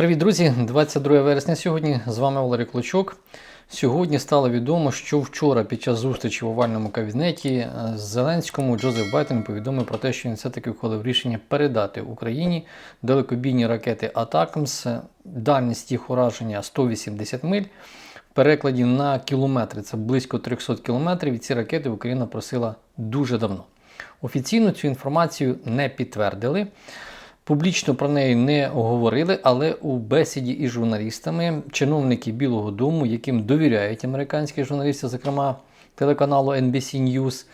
Привіт, друзі! 22 вересня сьогодні. З вами Валерій Клочок. Сьогодні стало відомо, що вчора під час зустрічі в овальному кабінеті е, Зеленському Джозеф Байден повідомив про те, що він все-таки ухвалив рішення передати Україні далекобійні ракети Атакамс, дальність їх ураження 180 миль. В перекладі на кілометри це близько 300 кілометрів. І ці ракети Україна просила дуже давно. Офіційно цю інформацію не підтвердили. Публічно про неї не говорили, але у бесіді із журналістами чиновники Білого Дому, яким довіряють американські журналісти, зокрема телеканалу NBC News,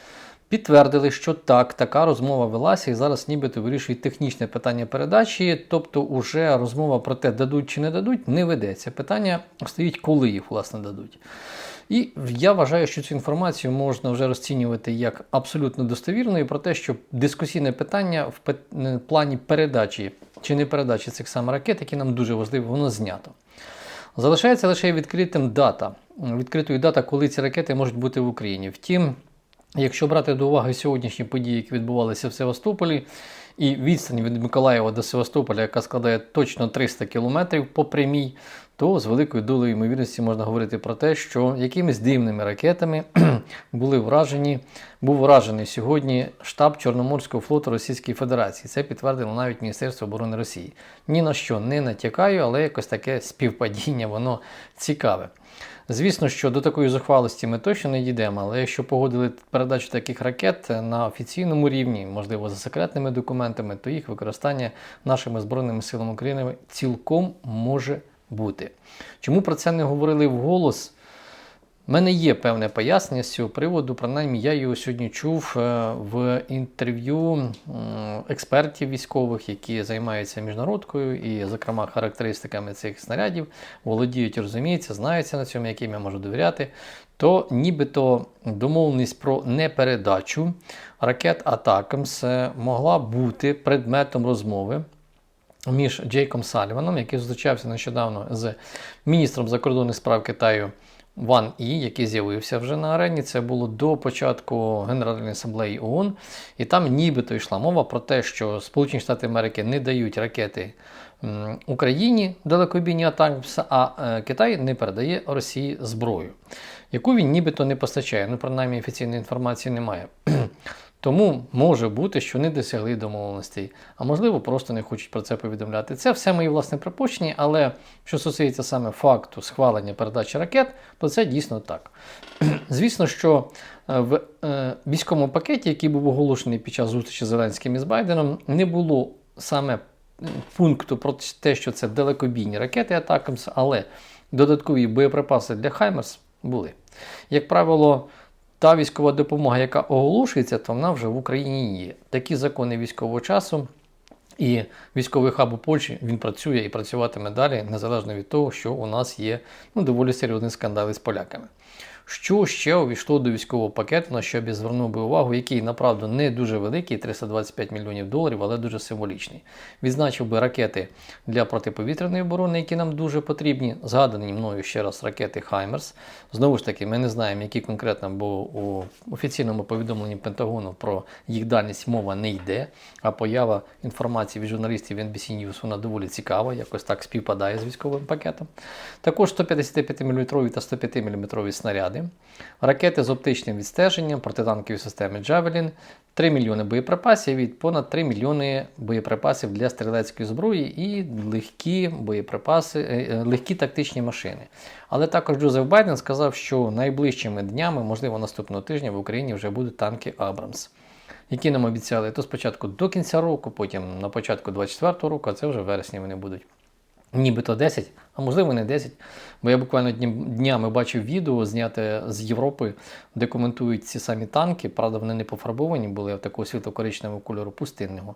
підтвердили, що так, така розмова велася і зараз нібито вирішують технічне питання передачі. Тобто, уже розмова про те, дадуть чи не дадуть, не ведеться. Питання стоїть, коли їх власне дадуть. І я вважаю, що цю інформацію можна вже розцінювати як абсолютно достовірною про те, що дискусійне питання в плані передачі чи не передачі цих саме ракет, які нам дуже важливі, воно знято. Залишається лише відкритим дата, відкритою дата, коли ці ракети можуть бути в Україні. Втім, якщо брати до уваги сьогоднішні події, які відбувалися в Севастополі, і відстань від Миколаєва до Севастополя, яка складає точно 300 кілометрів по прямій, то з великою долею ймовірності можна говорити про те, що якимись дивними ракетами були вражені, був вражений сьогодні штаб Чорноморського флоту Російської Федерації. Це підтвердило навіть Міністерство оборони Росії. Ні на що не натякаю, але якось таке співпадіння, воно цікаве. Звісно, що до такої зухвалості ми точно не дійдемо, але якщо погодили передачу таких ракет на офіційному рівні, можливо, за секретними документами, то їх використання нашими Збройними силами України цілком може бути. Чому про це не говорили вголос? У мене є певне пояснення з цього приводу, принаймні я його сьогодні чув е, в інтерв'ю експертів військових, які займаються міжнародкою і, зокрема, характеристиками цих снарядів, володіють, розуміються, знаються на цьому, яким я можу довіряти. То нібито домовленість про непередачу ракет Атакамс е, могла бути предметом розмови між Джейком Саліваном, який зустрічався нещодавно з міністром закордонних справ Китаю Ван І, який з'явився вже на арені. Це було до початку Генеральної асамблеї ООН. І там нібито йшла мова про те, що Сполучені Штати Америки не дають ракети Україні далекобійні атакамс, а е, Китай не передає Росії зброю, яку він нібито не постачає. Ну, принаймні офіційної інформації немає. Тому може бути, що не досягли домовленостей, а можливо, просто не хочуть про це повідомляти. Це все мої власне припущення, але що стосується саме факту схвалення передачі ракет, то це дійсно так. Звісно, що е, в е, військовому пакеті, який був оголошений під час зустрічі з Зеленським і з Байденом, не було саме пункту про те, що це далекобійні ракети Атакамс, але додаткові боєприпаси для Хаймерс були. Як правило, та військова допомога, яка оголошується, то вона вже в Україні є. Такі закони військового часу. І військовий хаб у Польщі він працює і працюватиме далі, незалежно від того, що у нас є ну, доволі серйозні скандали з поляками. Що ще увійшло до військового пакету, на що б я звернув би увагу, який направду не дуже великий, 325 мільйонів доларів, але дуже символічний. Відзначив би ракети для протиповітряної оборони, які нам дуже потрібні. Згадані мною ще раз ракети Хаймерс. Знову ж таки, ми не знаємо, які конкретно, бо у офіційному повідомленні Пентагону про їх дальність мова не йде. А поява інформації від журналістів NBC News вона доволі цікава, якось так співпадає з військовим пакетом. Також 155 мм та 105 мм снаряди, ракети з оптичним відстеженням, протитанкові системи Javelin, 3 мільйони боєприпасів і понад 3 мільйони боєприпасів для стрілецької зброї і легкі боєприпаси, е, е, легкі тактичні машини. Але також Джозеф Байден сказав, що найближчими днями, можливо, наступного тижня в Україні вже будуть танки Абрамс. Які нам обіцяли то спочатку до кінця року, потім на початку 24-го року, а це вже вересні вони будуть. Нібито 10, а можливо не 10. Бо я буквально днями бачив відео, зняте з Європи, де коментують ці самі танки. Правда, вони не пофарбовані, були в такого світло-коричневого кольору пустинного.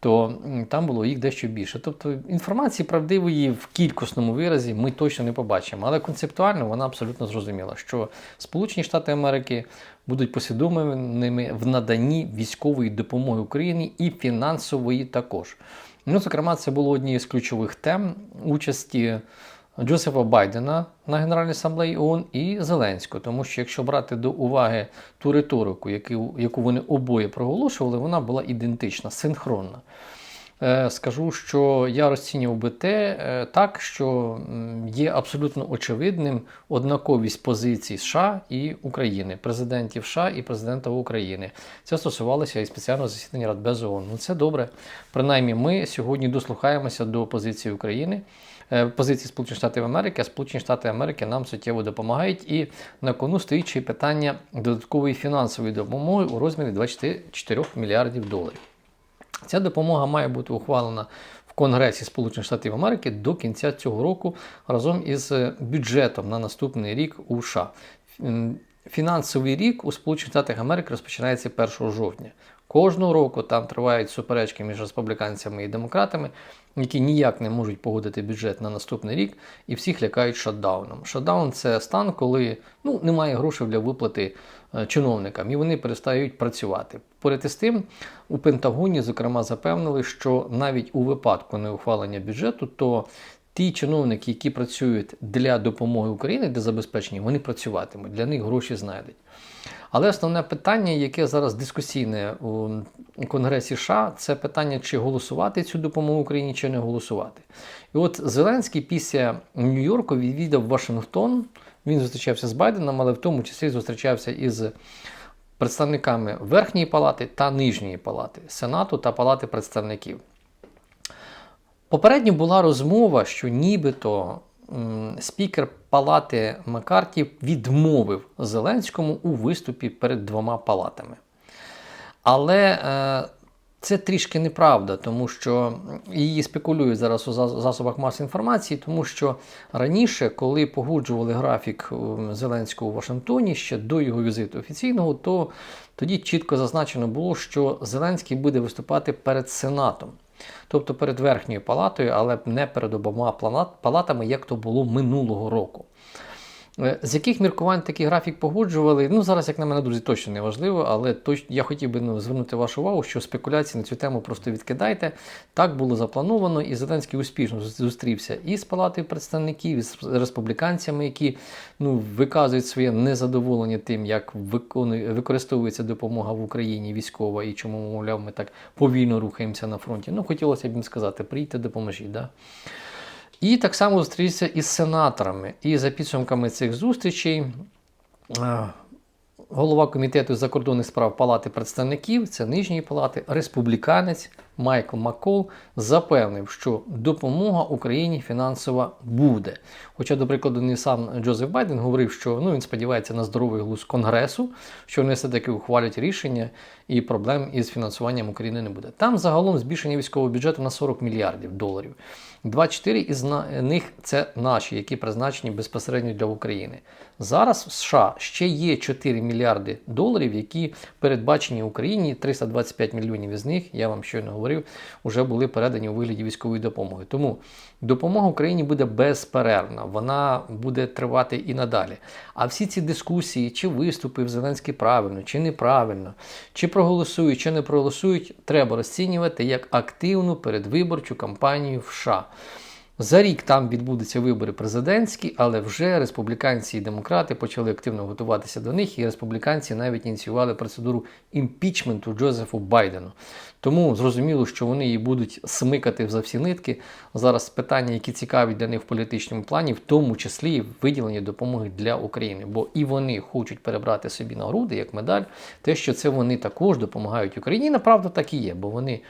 То там було їх дещо більше. Тобто інформації правдивої в кількісному виразі ми точно не побачимо. Але концептуально вона абсолютно зрозуміла, що Сполучені Штати Америки будуть послідовними в наданні військової допомоги Україні і фінансової також. Ну, зокрема, це було однією з ключових тем участі Джозефа Байдена на Генеральній асамблеї ООН і Зеленського. Тому що, якщо брати до уваги ту риторику, яку, вони обоє проголошували, вона була ідентична, синхронна. Е, скажу, що я розцінював би те е, так, що є абсолютно очевидним однаковість позицій США і України, президентів США і президента України. Це стосувалося і спеціального засідання Радбез ООН. Ну це добре. Принаймні, ми сьогодні дослухаємося до позиції України. е, Позиції Сполучених Штатів Америки, а Сполучені Штати Америки нам суттєво допомагають. І на кону стоїть ще питання додаткової фінансової допомоги у розмірі 24 мільярдів доларів. Ця допомога має бути ухвалена в Конгресі Сполучених Штатів Америки до кінця цього року разом із е, бюджетом на наступний рік у США. Фінансовий рік у Сполучених Штатах Америки розпочинається 1 жовтня. Кожного року там тривають суперечки між республіканцями і демократами, які ніяк не можуть погодити бюджет на наступний рік, і всіх лякають шатдауном. Шатдаун це стан, коли ну, немає грошей для виплати е, чиновникам, і вони перестають працювати. Поряд із тим, у Пентагоні, зокрема, запевнили, що навіть у випадку неухвалення бюджету, то ті чиновники, які працюють для допомоги Україні, для забезпечення, вони працюватимуть, для них гроші знайдуть. Але основне питання, яке зараз дискусійне у Конгресі США, це питання, чи голосувати цю допомогу Україні, чи не голосувати. І от Зеленський після Нью-Йорку відвідав Вашингтон. Він зустрічався з Байденом, але в тому числі зустрічався із представниками Верхньої палати та Нижньої палати, Сенату та Палати представників. Попередньо була розмова, що нібито спікер Палати Маккарті відмовив Зеленському у виступі перед двома палатами. Але е, це трішки неправда, тому що її спекулюють зараз у засобах масової інформації, тому що раніше, коли погоджували графік Зеленського у Вашингтоні ще до його візиту офіційного, то тоді чітко зазначено було, що Зеленський буде виступати перед Сенатом. Тобто перед верхньою палатою, але не перед обома палатами, як то було минулого року. Е, З яких міркувань такий графік погоджували? Ну зараз, як на мене, друзі, точно не важливо, але точ... я хотів би ну, звернути вашу увагу, що спекуляції на цю тему просто відкидайте. Так було заплановано, і Зеленський успішно зустрівся і з палатою представників, і з республіканцями, які ну, виказують своє незадоволення тим, як використовується допомога в Україні військова і чому, мовляв, ми так повільно рухаємося на фронті. Ну, хотілося б їм сказати, прийдьте, допоможіть. Да? І так само зустрівся із сенаторами. І за підсумками цих зустрічей е, голова комітету закордонних справ Палати представників, це нижньої палати, республіканець Майкл Маккол запевнив, що допомога Україні фінансова буде. Хоча, до прикладу, не сам Джозеф Байден говорив, що ну, він сподівається на здоровий глузд Конгресу, що вони все-таки ухвалять рішення і проблем із фінансуванням України не буде. Там загалом збільшення військового бюджету на 40 мільярдів доларів. 24 із них це наші, які призначені безпосередньо для України. Зараз в США ще є 4 мільярди доларів, які передбачені Україні. 325 мільйонів із них, я вам щойно говорив, вже були передані у вигляді військової допомоги. Тому допомога Україні буде безперервна, вона буде тривати і надалі. А всі ці дискусії, чи виступив Зеленський правильно, чи неправильно, чи проголосують, чи не проголосують, треба розцінювати як активну передвиборчу кампанію в США. За рік там відбудуться вибори президентські, але вже республіканці і демократи почали активно готуватися до них, і республіканці навіть ініціювали процедуру імпічменту Джозефу Байдену. Тому зрозуміло, що вони її будуть смикати за всі нитки. Зараз питання, які цікаві для них в політичному плані, в тому числі виділення допомоги для України. Бо і вони хочуть перебрати собі на груди як медаль, те, що це вони також допомагають Україні. Направду так і є, бо вони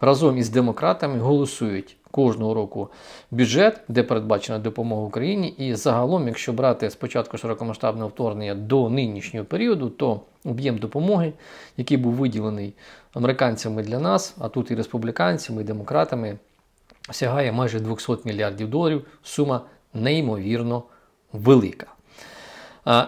разом із демократами голосують кожного року бюджет, де передбачена допомога Україні. І загалом, якщо брати спочатку широкомасштабного вторгнення до нинішнього періоду, то об'єм допомоги, який був виділений американцями для нас, а тут і республіканцями, і демократами, сягає майже 200 мільярдів доларів. Сума неймовірно велика.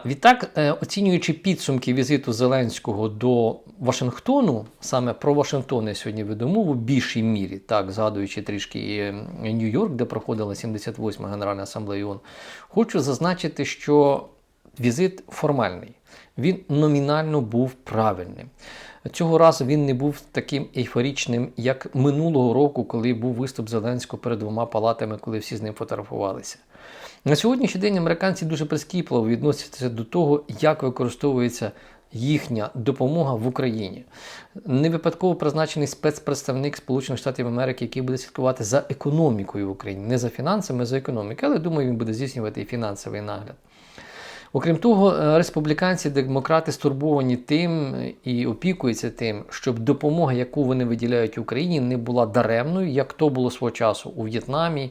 Відтак, е, оцінюючи підсумки візиту Зеленського до Вашингтону, саме про Вашингтон я сьогодні веду мову в більшій мірі, так, згадуючи трішки Нью-Йорк, де проходила 78-ма Генеральна асамблея ООН, хочу зазначити, що візит формальний. Він номінально був правильним. Цього разу він не був таким ейфорічним, як минулого року, коли був виступ Зеленського перед двома палатами, коли всі з ним фотографувалися. На сьогоднішній день американці дуже прискіпливо відносяться до того, як використовується їхня допомога в Україні. Не випадково призначений спецпредставник Сполучених Штатів Америки, який буде слідкувати за економікою в Україні, не за фінансами, а за економікою, але думаю, він буде здійснювати і фінансовий нагляд. Окрім того, е, республіканці, демократи стурбовані тим і опікуються тим, щоб допомога, яку вони виділяють Україні, не була даремною, як то було свого часу у В'єтнамі,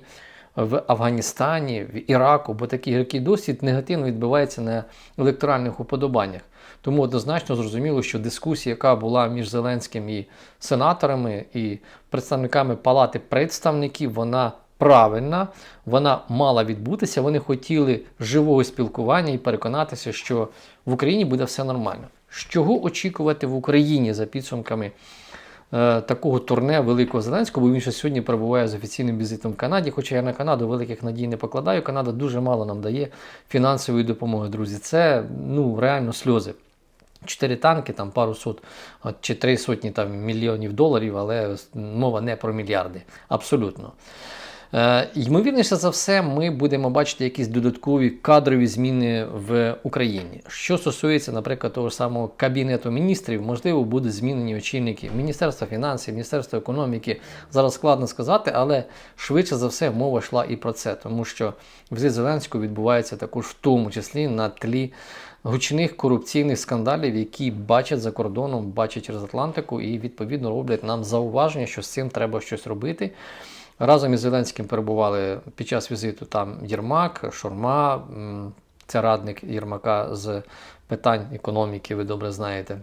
в Афганістані, в Іраку, бо такий гіркий досвід негативно відбувається на електоральних уподобаннях. Тому однозначно зрозуміло, що дискусія, яка була між Зеленським і сенаторами і представниками Палати представників, вона правильна, вона мала відбутися. Вони хотіли живого спілкування і переконатися, що в Україні буде все нормально. З чого очікувати в Україні за підсумками такого турне Великого Зеленського, бо він ще сьогодні перебуває з офіційним візитом в Канаді. Хоча я на Канаду великих надій не покладаю. Канада дуже мало нам дає фінансової допомоги, друзі. Це ну реально сльози. Чотири танки, там пару сот чи три сотні там, мільйонів доларів, але мова не про мільярди. Абсолютно. Е, Ймовірніше за все, ми будемо бачити якісь додаткові кадрові зміни в Україні. Що стосується, наприклад, того самого Кабінету міністрів, можливо, будуть змінені очільники Міністерства фінансів, Міністерства економіки. Зараз складно сказати, але швидше за все мова йшла і про це, тому що візит Зеленського відбувається також в тому числі на тлі гучних корупційних скандалів, які бачать за кордоном, бачать через Атлантику, і відповідно роблять нам зауваження, що з цим треба щось робити. Разом із Зеленським перебували під час візиту там Єрмак, Шурма, це радник Єрмака з питань економіки, ви добре знаєте.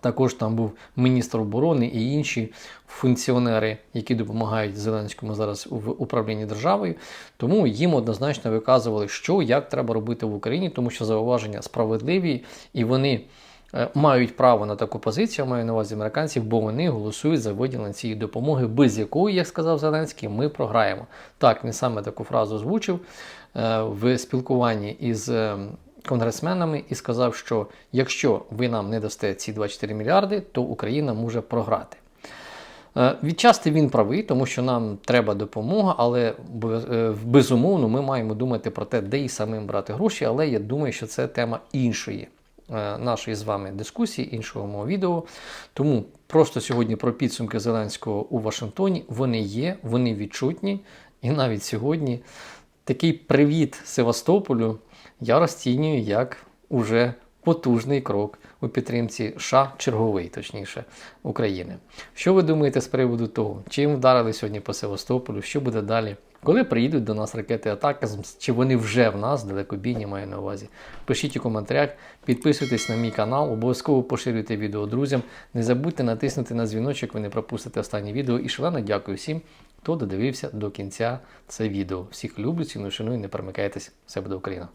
Також там був міністр оборони і інші функціонери, які допомагають Зеленському зараз в управлінні державою. Тому їм однозначно виказували, що як треба робити в Україні, тому що зауваження справедливі і вони. Е, Мають право на таку позицію, маю на увазі американців, бо вони голосують за виділення цієї допомоги, без якої, як сказав Зеленський, ми програємо. Так, він саме таку фразу озвучив е, в спілкуванні із е, конгресменами і сказав, що якщо ви нам не дасте ці 24 мільярди, то Україна може програти. Відчасти він правий, тому що нам треба допомога, але безумовно ми маємо думати про те, де і самим брати гроші. Але я думаю, що це тема іншої нашої з вами дискусії, іншого мого відео. Тому просто сьогодні про підсумки Зеленського у Вашингтоні вони є, вони відчутні. І навіть сьогодні такий привіт Севастополю я розцінюю як уже потужний крок у підтримці США, черговий, точніше, України. Що ви думаєте з приводу того, чим вдарили сьогодні по Севастополю, що буде далі? Коли приїдуть до нас ракети атаки, чи вони вже в нас, далекобійні маю на увазі? Пишіть у коментарях, підписуйтесь на мій канал, обов'язково поширюйте відео друзям. Не забудьте натиснути на дзвіночок, ви не пропустите останнє відео. І шалено дякую всім, хто додивився до кінця це відео. Всіх люблю, ціную, шаную, не перемикайтесь. Все буде Україна!